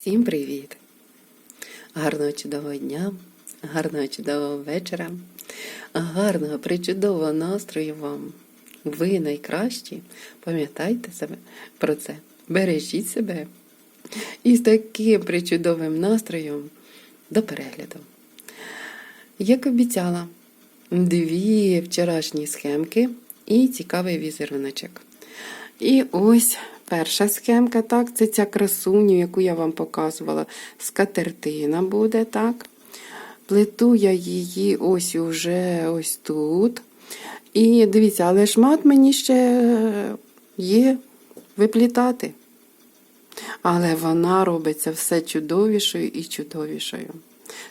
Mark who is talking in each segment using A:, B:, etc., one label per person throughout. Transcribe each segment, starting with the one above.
A: Всім привіт! Гарного чудового дня, гарного чудового вечора, гарного причудового настрою вам. Ви найкращі. Пам'ятайте себе про це. Бережіть себе. І з таким причудовим настроєм до перегляду. Як обіцяла, дві вчорашні схемки і цікавий візеруночок. І ось перша схемка, так, це ця красуню, яку я вам показувала. Скатертина буде, так. Плету я її ось уже ось тут. І дивіться, але шмат мені ще є виплітати. Але вона робиться все чудовішою і чудовішою.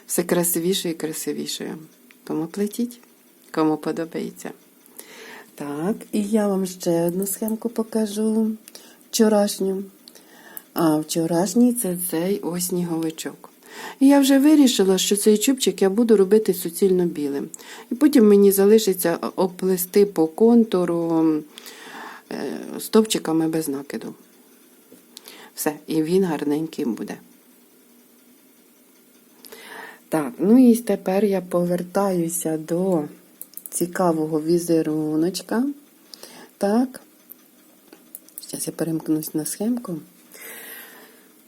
A: Все красивішою і красивішою. Тому плетіть, кому подобається. Так, і я вам ще одну схемку покажу вчорашню. А вчорашній це цей ось сніговичок. І я вже вирішила, що цей чубчик я буду робити суцільно білим. І потім мені залишиться оплести по контуру е, стовпчиками без накиду. Все, і він гарненьким буде. Так, ну і тепер я повертаюся до цікавого візеруночка. Так. Зараз я перемкнусь на схемку.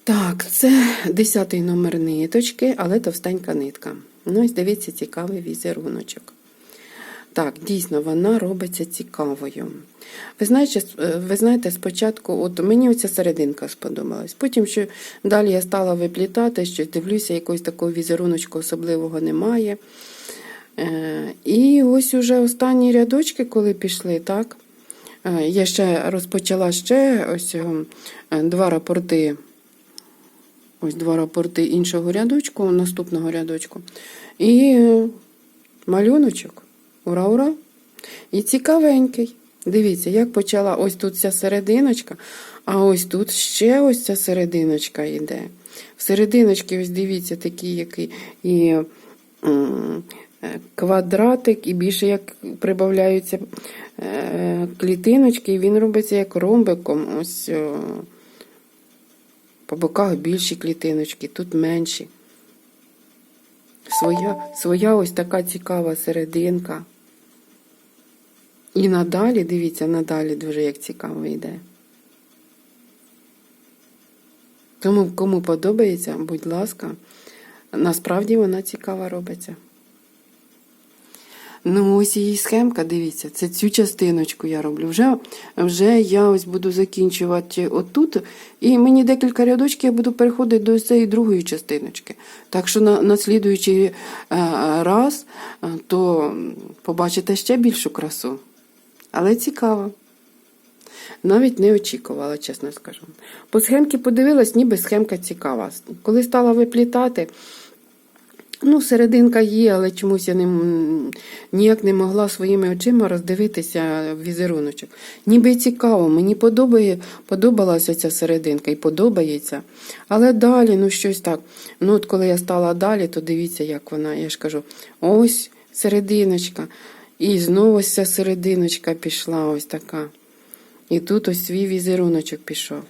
A: Так, це 10 номер ниточки, але товстенька нитка. Ну, ось дивіться, цікавий візеруночок. Так, дійсно, вона робиться цікавою. Ви знаєте, ви знаєте, спочатку, от мені оця серединка сподобалась. Потім, що далі я стала виплітати, що дивлюся, якогось такого візеруночку особливого немає. Е, І ось уже останні рядочки, коли пішли, так. е, Я ще розпочала ще ось е, два рапорти. Ось два рапорти іншого рядочку, наступного рядочку. І малюночок. Ура, ура! І цікавенький. Дивіться, як почала ось тут ця серединочка, а ось тут ще ось ця серединочка йде. В серединочці, ось дивіться, такий який і квадратик, і більше як прибавляються е, клітиночки, і він робиться як ромбиком. Ось по боках більші клітиночки, тут менші. Своя, своя ось така цікава серединка. І надалі, дивіться, надалі дуже як цікаво йде. Тому, кому подобається, будь ласка, насправді вона цікава робиться. Ну, ось її схемка, дивіться, це цю частиночку я роблю. Вже вже я ось буду закінчувати отут, і мені декілька рядочків я буду переходити до цієї другої частиночки. Так що на, на е, раз, е, то побачите ще більшу красу. Але цікаво. Навіть не очікувала, чесно скажу. По схемці подивилась, ніби схемка цікава. Коли стала виплітати, ну, серединка є, але чомусь я не, ніяк не могла своїми очима роздивитися візеруночок. Ніби цікаво, мені подобає, подобалася ця серединка і подобається. Але далі, ну щось так. Ну, от коли я стала далі, то дивіться, як вона, я ж кажу, ось серединочка. І знову ось ця серединочка пішла ось така. І тут ось свій візеруночок пішов.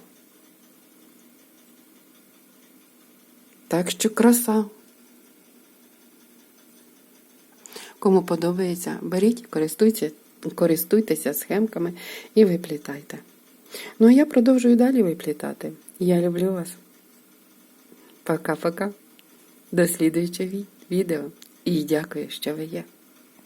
A: Так що краса. Кому подобається, беріть, користуйтеся, користуйтеся схемками і виплітайте. Ну, а я продовжую далі виплітати. Я люблю вас. Пока-пока. До слідуючого відео. І дякую, що ви є.